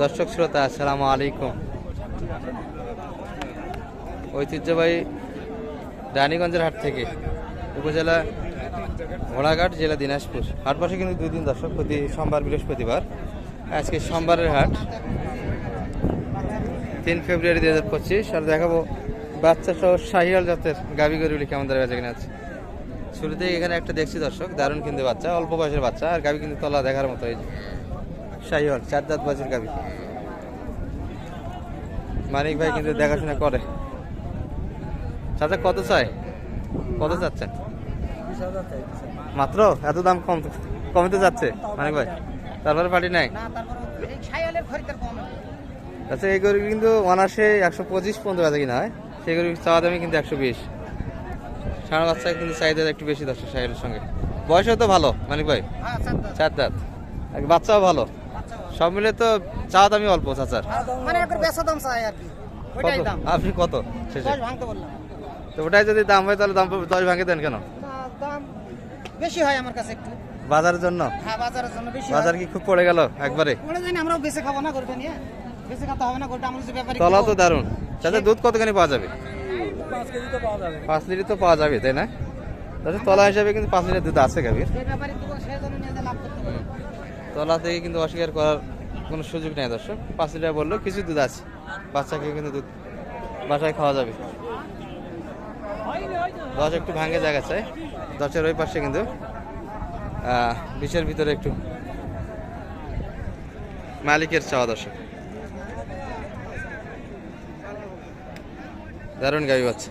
দর্শক শ্রোতা, আসসালামু আলাইকুম। ঐতিহ্যবাহী রানীগঞ্জের হাট থেকে উপজেলা ঘোড়াঘাট, জেলা দিনাজপুর। হাট বসে কিন্তু দুই দিন দর্শক, প্রতি সোমবার, বৃহস্পতিবার। আজকে সোমবারের হাট। তিন ফেব্রুয়ারি দুই হাজার পঁচিশ। আর দেখাবো বাচ্চা সহ শাহিয়াল জাতের গাবি গরুগুলি কেমন দাঁড়িয়ে বেঁচে কিনা আছে। শুরুতেই এখানে একটা দেখছি দর্শক, দারুণ কিন্তু বাচ্চা, অল্প বয়সের বাচ্চা, আর গাবি কিন্তু তলা দেখার মতো এই শাহিওয়াল চার দাঁত বাজির গাবি। মানিক ভাই কিন্তু দেখাশোনা করে। চাচা কত চাই কত চাচ্ছেন? মাত্র? এত দাম কম কমতে যাচ্ছে মানিক ভাই? তারপরে পার্টি নাই? আচ্ছা এই গরু কিন্তু অনার্সে একশো পঁচিশ পর্যন্ত আছে কিনা হয়? সেই গরু চাওয়া দামি কিন্তু একশো বিশ। সারা বাচ্চা কিন্তু চাহিদা একটু বেশি দর্শক সাহেবের সঙ্গে। বয়সও তো ভালো মানিক ভাই? হ্যাঁ চার দাঁত আর বাচ্চাও ভালো। সব মিলে তো চাওয়া দামি অল্প চাচার। মানে বেচা দাম চাই আর কি। ওইটাই দাম। আপনি কত? শেষে। দশ ভাঙতে বললাম। তো ওটাই যদি দাম হয় তাহলে দাম দশ ভাঙে দেন কেন? দাম বেশি হয় আমার কাছে একটু। বাজারের জন্য? হ্যাঁ বাজারের জন্য বেশি বাজার কি খুব পড়ে গেল একবারে? বলে জানি আমরাও বেশি খাব না গরুটা নিয়ে। বেশি খাতে হবে না গরুটা আমরা যে ব্যাপারে তলা তো দারুণ। চাচা দুধ কতখানি পাওয়া যাবে? পাঁচ কেজি তো পাওয়া যাবে। পাঁচ লিটার তো পাওয়া যাবে তাই না? তাহলে তলা হিসাবে কিন্তু পাঁচ লিটার দুধ আছে গাভীর। তলা থেকে কিন্তু অস্বীকার করার কোনো সুযোগ নেই দর্শক। পাঁচ লিটার বললেও কিছু দুধ আছে। বাচ্চাকে কিন্তু দুধ বাসায় খাওয়া যাবে। দশ একটু ভাঙে জায়গা চাই দশের ওই পাশে কিন্তু বিশের ভিতরে একটু মালিকের চাওয়া দর্শক। দারুণ গাড়ি বাচ্চা।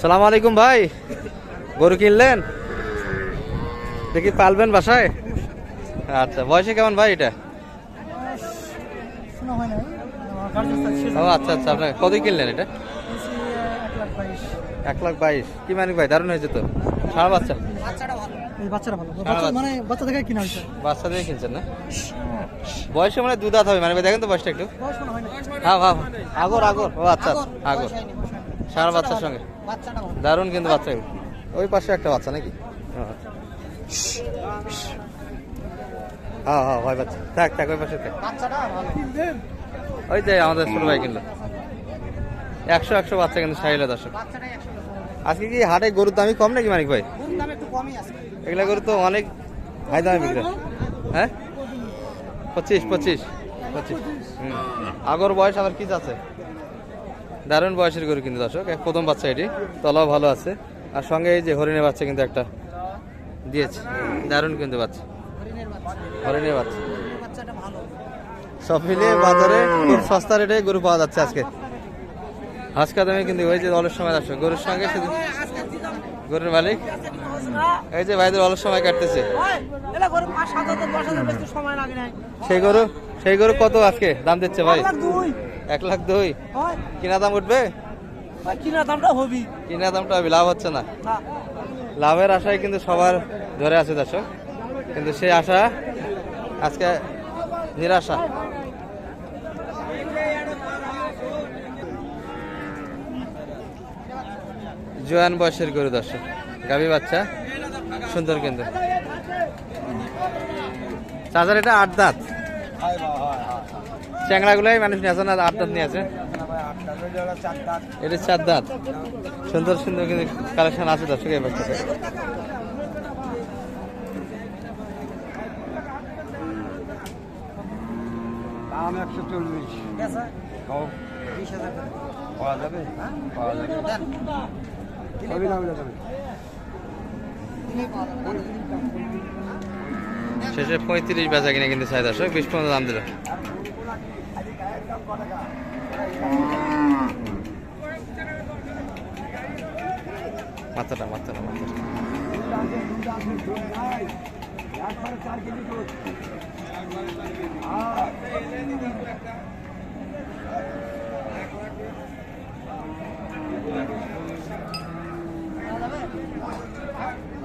সালাম আলাইকুম ভাই। গরু কিনলেন? দেখি পালবেন বাসায়? আচ্ছা বয়সে কেমন ভাই এটা? হয় ও আচ্ছা আচ্ছা আপনার কত কিনলেন এটা? এক লাখ বাইশ। কি মানিক ভাই দারুণ হয়েছে তো। সারা বাচ্চা? বাচ্চা। মানে থেকে কিনছেন না? বয়সে মানে দু দাঁত হবে মানে দেখেন তো বয়সটা একটু। মনে হ্যাঁ হ্যাঁ আগর আগর। ও আচ্ছা আগর। সারা বাচ্চার সঙ্গে। দারুণ কিন্তু বাচ্চা। ওই পাশে একটা বাচ্চা নাকি? হ্যাঁ হ্যাঁ থাক থাক ওই পাশে থাক। ওই যে আমাদের ছোট ভাই কিনলো। একশো একশো বাচ্চা কিন্তু সাইলে দর্শক আজকে কি হাটে গরুর দামই কম নাকি মানিক ভাই? এগুলা গরু তো অনেক হাই দামে বিক্রি হয়। পঁচিশ পঁচিশ পঁচিশ। আগর বয়স আবার কি আছে দারুণ বয়সের গরু কিন্তু দর্শক এক প্রথম বাচ্চা এটি। তলাও ভালো আছে। আর সঙ্গে এই যে হরিণের বাচ্চা কিন্তু একটা দিয়েছে। দারুণ কিন্তু বাচ্চা। হরিণের বাচ্চা। সব মিলিয়ে বাজারে খুব সস্তা রেটে গরু পাওয়া যাচ্ছে আজকে। দামে কিন্তু ওই যে অলস সময় আসবে গরুর সঙ্গে শুধু গরুর মালিক। এই যে ভাইদের অলস সময় কাটতেছে। সেই গরু সেই গরু কত আজকে দাম দিচ্ছে ভাই? এক লাখ দুই। কিনা দাম উঠবে? কিনা দামটা হবি। কিনা দামটা হবে লাভ হচ্ছে না। না। লাভের আশায় কিন্তু সবার ধরে আছে দর্শক। কিন্তু সেই আশা আজকে নিরাশা। জোয়ান বয়সের গরু দর্শক, গাভী বাচ্চা, সুন্দর কিন্তু। চাচার এটা আট দাঁত। চ্যাংড়াগুলাই মানুষ নিয়ে আছে না, আট দাঁত নিয়ে আছে? এটা চার দাঁত। সুন্দর সুন্দর কিন্তু কালেকশন আছে দর্শক এই বাচ্চাতে দাম একশো চল্লিশ। বিশ হাজার পাওয়া যাবে? পাওয়া যাবে। হবে না হবে শেষে পঁয়ত্রিশ বেচা কিনে কিন্তু চাই দর্শক বিশ পনেরো দাম দিল। মাথাটা মাথাটা মাথাটা।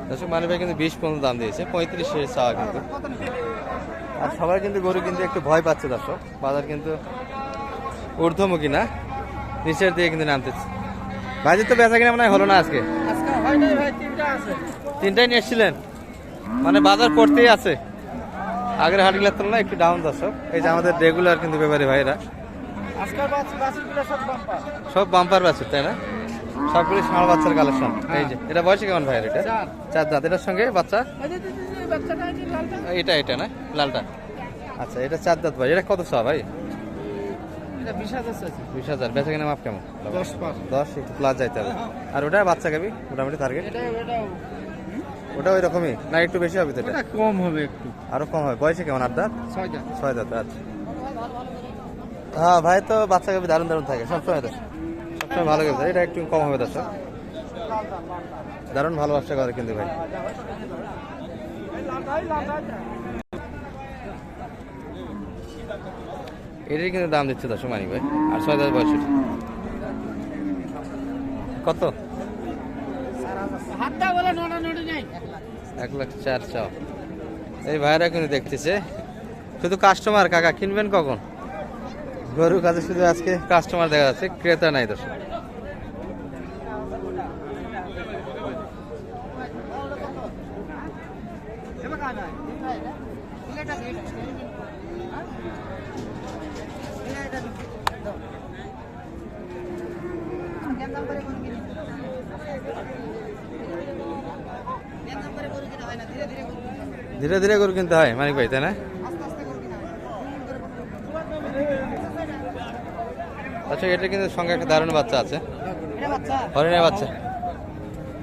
দর্শক মানে ভাই কিন্তু বিশ পনেরো দাম দিয়েছে পঁয়ত্রিশ চাওয়া কিন্তু। আর সবাই কিন্তু গরু কিন্তু একটু ভয় পাচ্ছে দর্শক বাজার কিন্তু ঊর্ধ্বমুখী না নিচের দিকে কিন্তু নামতেছে। বাজার তো বেচা কিনা মনে হয় হলো না আজকে? ভাই তিনটাই নিয়ে এসেছিলেন? মানে বাজার পড়তেই আছে। আগের হাটগুলোর তুলনায় একটু ডাউন দর্শক। এই যে আমাদের রেগুলার কিন্তু ব্যাপারী ভাইরা। সব বাম্পার সব বাম্পার বাছুর তাই না? সবগুলি ষাঁড় বাচ্চার কালেকশন এই যে এটা বয়সে কেমন ভাইয়ের এটা? চার। দাঁত। এটার সঙ্গে বাচ্চা? এটা এটা না? লালটা? আচ্ছা এটা চার দাঁত ভাই। এটা কত চা ভাই? বিশ হাজার বেচা কিনা মাপ কেমন? দশ দশ একটু প্লাস যাইতে হবে। আর ওটা বাচ্চা গাবি? মোটামুটি টার্গেট ওটা ওই রকমই না একটু বেশি হবে তো এটা? কম হবে একটু। আরও কম হবে। বয়সে কেমন আট দাঁত ছয় দাম ছয় দাঁত আচ্ছা। হ্যাঁ ভাই তো বাচ্চা গাবি দারুণ দারুণ থাকে সবসময় তো। সবসময় ভালো গাবি এটা একটু কম হবে দর্শক দারুণ ভালো ব্যবসা করে কিন্তু ভাই। এটাই কিন্তু দাম দিচ্ছে দর্শক মানিক ভাই আর ছয় দাঁত বয়স। কত হাতটা বলে নটা নটি নেই এক লাখ চার চাও এই ভাইরা কিন্তু দেখতেছে। শুধু কাস্টমার কাকা কিনবেন কখন? গরুর কাছে শুধু আজকে? কাস্টমার দেখা যাচ্ছে ক্রেতা নাই দর্শক। ধীরে ধীরে করে কিনতে হয় মানিক ভাই তাই না? আচ্ছা এটা কিন্তু সঙ্গে একটা দারুণ বাচ্চা আছে। হরিণের বাচ্চা।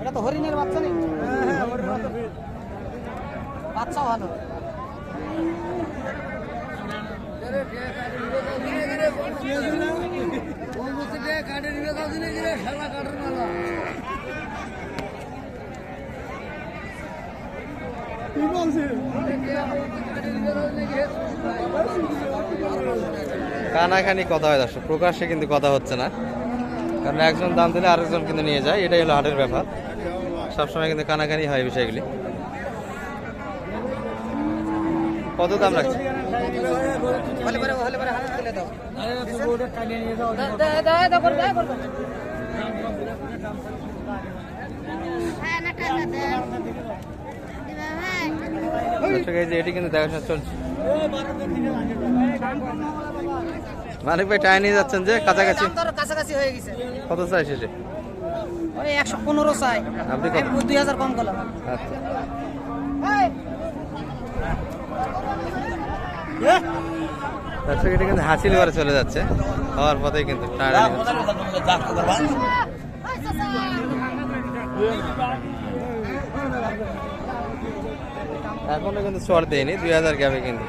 এটা তো হরিণের বাচ্চা নেই। বাচ্চা ভালো। কানাখানি কথা হয় দর্শক, প্রকাশ্যে কিন্তু কথা হচ্ছে না। কারণ একজন দাম দিলে আরেকজন কিন্তু নিয়ে যায়, এটাই হলো হাটের ব্যাপার। সবসময় কিন্তু কানাকানি হয় বিষয়গুলি। কত দাম রাখছে হলে পরে এটি কিন্তু দেখাশোনা চলছে। মানিক ভাই টাই নিয়ে যাচ্ছেন যে কাছাকাছি? হয়ে গেছে। কত চাই শেষে ওই একশো পনেরো চাই। আপনি দুই হাজার কম করলাম। আচ্ছা। দর্শক এটি কিন্তু হাসিল ঘরে চলে যাচ্ছে। হওয়ার পথেই কিন্তু। এখনও কিন্তু চড় দেয়নি দুই হাজার গ্যাপে কিন্তু।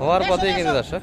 হওয়ার পথেই কিন্তু দর্শক।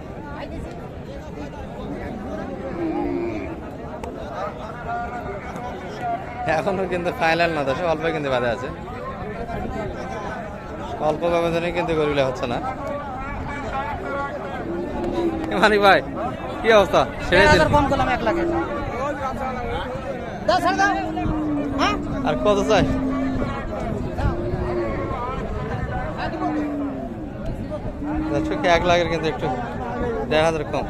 এখনও কিন্তু ফাইনাল না দর্শক অল্প কিন্তু বাধা আছে। অল্প ব্যবধানে কিন্তু গরুগুলো হচ্ছে না। মানি ভাই কি অবস্থা? ছেড়ে দিন। কম করলাম এক লাখে। হ্যাঁ? আর কত চাই? দর্শক এক লাখের কিন্তু একটু দেড় হাজার কম।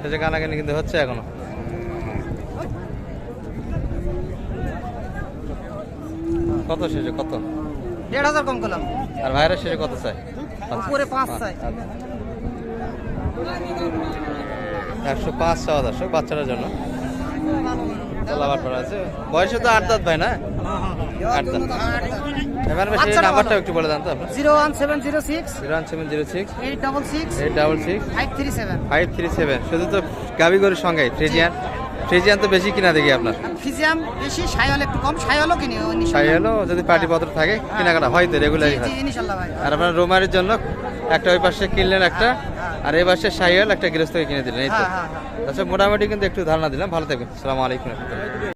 সেটা কানাকানি কিন্তু হচ্ছে এখনও। কত শেষে কত? দেড় হাজার কম করলাম। আর ভাইরা শেষে কত চাই উপরে পাঁচ চাই একশো পাঁচ দর্শক বাচ্চাটার জন্য। আছে বয়সে তো আট দাঁত ভাই না? আট দাঁত। এবার বেশি বাচ্চাটা নাম্বারটা একটু বলে দেন তো আপনার। Zero one seven zero six zero one seven zero six eight double six eight double six five three seven. Five three seven. শুধু তো গাবি গরুর সঙ্গে ফ্রিজিয়ান। ফ্রিজিয়ান তো বেশি কিনা দেখি আপনার? ফ্রিজিয়াম বেশি সায়াল একটু কম সায়ালও কিনি সায়ালও। যদি পার্টি পত্র থাকে কেনাকাটা হয় তো রেগুলারই হয়। ইনশাআল্লাহ ভাই আর আপনার রোমারের জন্য একটা ওই পাশে কিনলেন একটা আর এই পাশে সাইয়াল একটা গৃহস্থ কিনে দিলেন এই তো। হ্যাঁ, হ্যাঁ, হ্যাঁ। আচ্ছা মোটামুটি কিন্তু একটু ধারণা দিলাম। ভালো থাকবেন। আসসালামু আলাইকুম